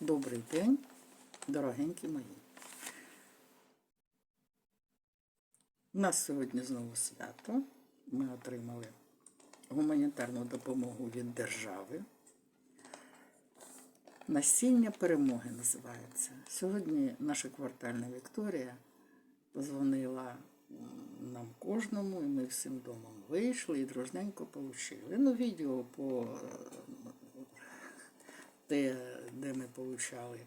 Добрий день, дорогенькі мої. У нас сьогодні знову свято. Ми отримали гуманітарну допомогу від держави. Насіння перемоги називається. Сьогодні наша квартальна Вікторія позвонила нам кожному, і ми всім домом вийшли і дружненько получили. Ну, відео по те, де ми получали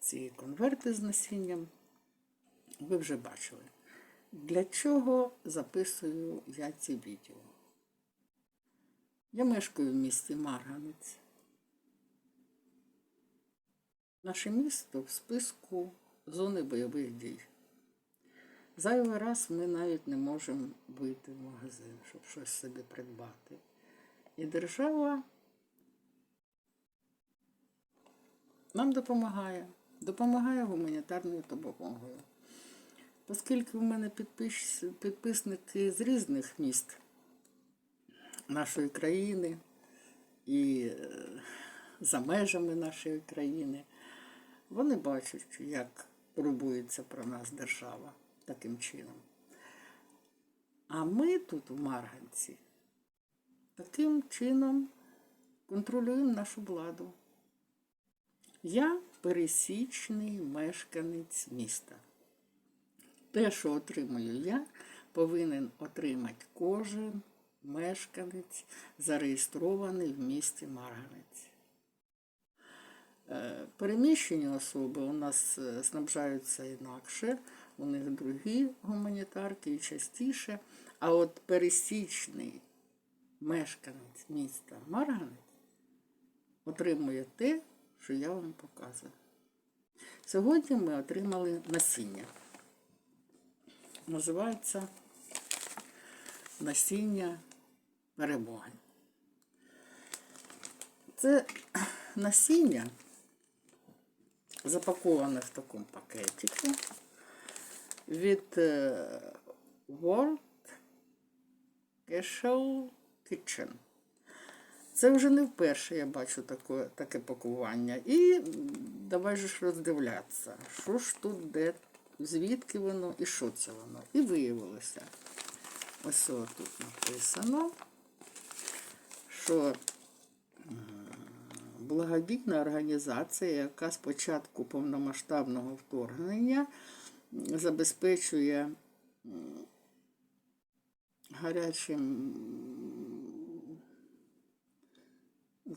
ці конверти з насінням, ви вже бачили. Для чого записую я ці відео? Я мешкаю в місті Марганець. Наше місто в списку зони бойових дій. Зайвий раз ми навіть не можемо вийти в магазин, щоб щось собі придбати. І держава нам допомагає, допомагає гуманітарною допомогою. Оскільки в мене підпис- підписники з різних міст нашої країни і е, за межами нашої країни, вони бачать, як турбується про нас держава таким чином. А ми тут, у Марганці, таким чином контролюємо нашу владу. Я пересічний мешканець міста. Те, що отримую я, повинен отримати кожен мешканець, зареєстрований в місті Марганець. Е, Переміщені особи у нас е, снабжаються інакше, у них другі гуманітарки і частіше. А от пересічний мешканець міста Марганець отримує те, що я вам показую. Сьогодні ми отримали насіння. Називається насіння перемоги. Це насіння запаковане в такому пакетику від е, World Casual Kitchen. Це вже не вперше я бачу таке, таке пакування. І давай же ж роздивлятися, що ж тут, де, звідки воно і що це воно. І виявилося. Ось о, тут написано, що благодійна організація, яка з початку повномасштабного вторгнення забезпечує гарячим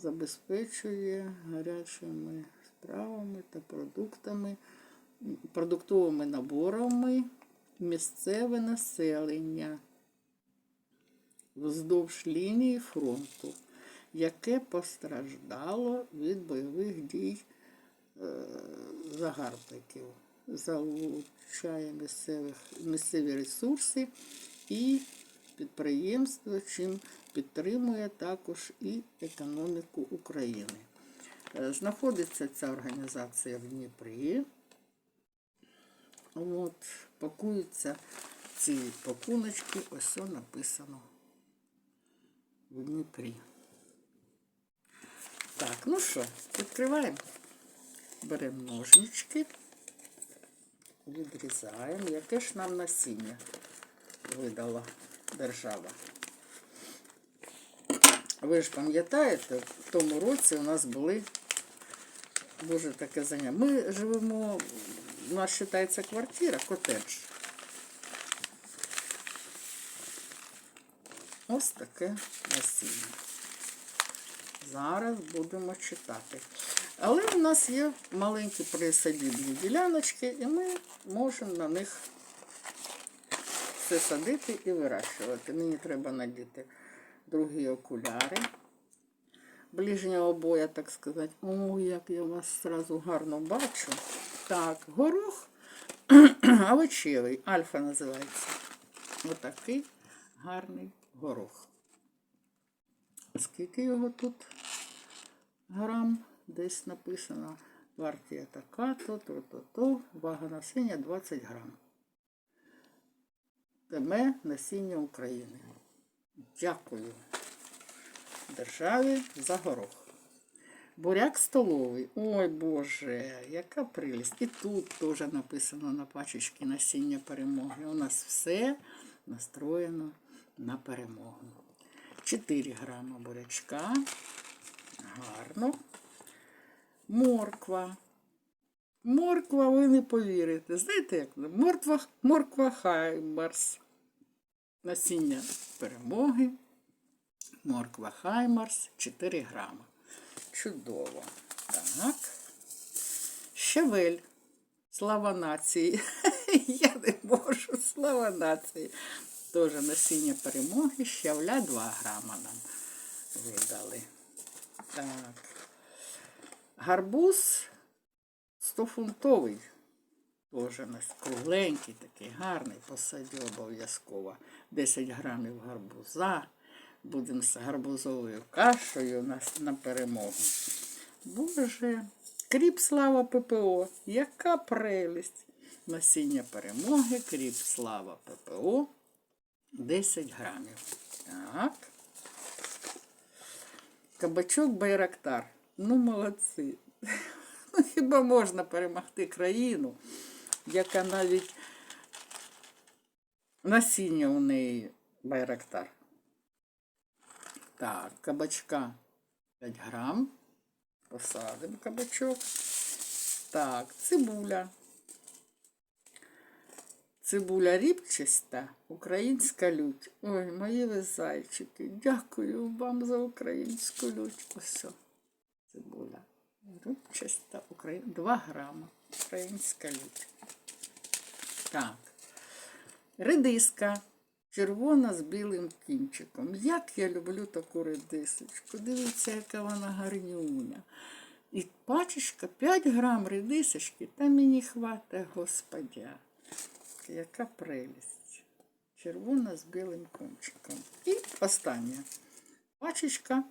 забезпечує гарячими справами та продуктами, продуктовими наборами місцеве населення вздовж лінії фронту, яке постраждало від бойових дій е, загарбників, залучає місцеві ресурси і підприємства, чим підтримує також і економіку України. Е, Знаходиться ця організація в Дніпрі. От, пакуються ці пакуночки, ось написано в Дніпрі. Так, ну що, відкриваємо. Беремо ножнички, відрізаємо. Яке ж нам насіння видала держава? Ви ж пам'ятаєте, в тому році у нас були дуже таке заняття. Ми живемо, у нас вважається квартира, котедж. Ось таке насіння. Зараз будемо читати. Але у нас є маленькі присадібні діляночки, і ми можемо на них все садити і вирощувати. Мені треба надіти другі окуляри. Ближнього боя, так сказати. О, як я вас зразу гарно бачу. Так, горох овочевий, альфа називається. Отакий гарний горох. Скільки його тут грам? Десь написано. Партія така, то, то, то, то. Вага насіння 20 грам. Теме насіння України. Дякую державі за горох. Буряк столовий. Ой Боже, яка прелість. І тут теж написано на пачечці насіння перемоги. У нас все настроєно на перемогу. 4 грама бурячка. Гарно. Морква. Морква, ви не повірите. Знаєте, як морква, морква Хаймарс. Насіння перемоги. Морква Хаймарс 4 грама. Чудово. Так. Щавель. Слава нації. Я не можу. Слава нації. Теж насіння перемоги. Щавля 2 грама нам видали. Так. Гарбуз 100-фунтовий. Теж нас кругленький, такий гарний, посадю обов'язково. 10 грамів гарбуза. Будемо з гарбузовою кашею на, на перемогу. Боже, кріп слава ППО, яка прелість. Насіння перемоги, кріп слава ППО. 10 грамів. Так. Кабачок Байрактар. Ну, молодці. Ну, хіба можна перемогти країну, яка навіть насіння у неї Байрактар. Так, кабачка 5 грам. Посадимо кабачок. Так, цибуля. Цибуля рібчаста, українська лють. Ой, мої ви зайчики. Дякую вам за українську лють. Ось. Цибуля. Рибчаста, Украї... 2 грама. Українська лють. Так. Редиска. Червона з білим кінчиком. Як я люблю таку редисочку. Дивіться, яка вона гарнюня. І пачечка 5 грам редисочки, та мені хватає, господя. Яка прелість. Червона з білим кончиком. І остання пачечка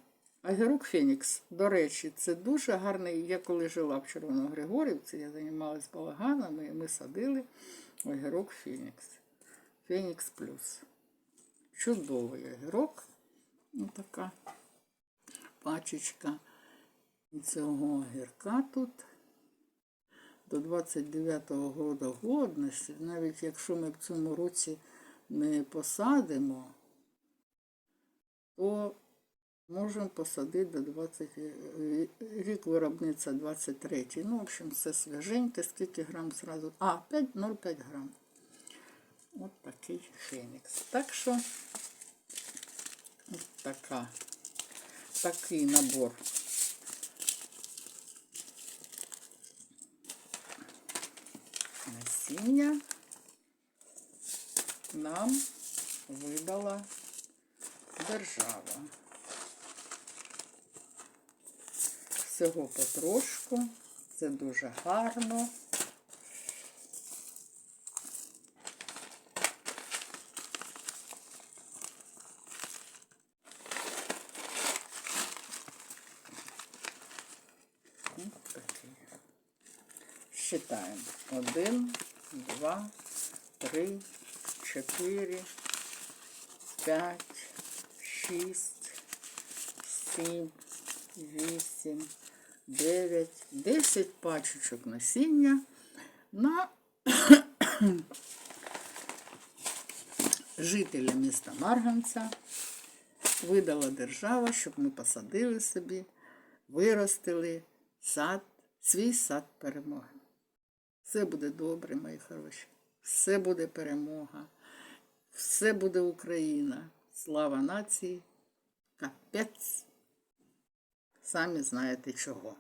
Агірук Фенікс. До речі, це дуже гарний. Я коли жила в Червоногригорівці, я займалася балаганами, і ми садили огірок Фенікс. Фенікс плюс. Чудовий огірок. Ось така пачечка. Цього огірка тут до 29-го року годності, навіть якщо ми в цьому році не посадимо, то можемо посадити до 20 рік виробництва 23. Ну, в общем, все свіженьке, скільки грам зразу. А, 5,05 грам. От такий фенікс. Так що от така, такий набор. Насіння нам видала держава. Всього потрошку. Це дуже гарно. Считаємо. Один, два, три, чотири, п'ять, шість, сім, вісім, дев'ять, десять пачечок насіння на жителя міста Марганця видала держава, щоб ми посадили собі, виростили сад, свій сад перемоги. Все буде добре, мої хороші. Все буде перемога. Все буде Україна. Слава нації. Капець. Самі знаєте чого.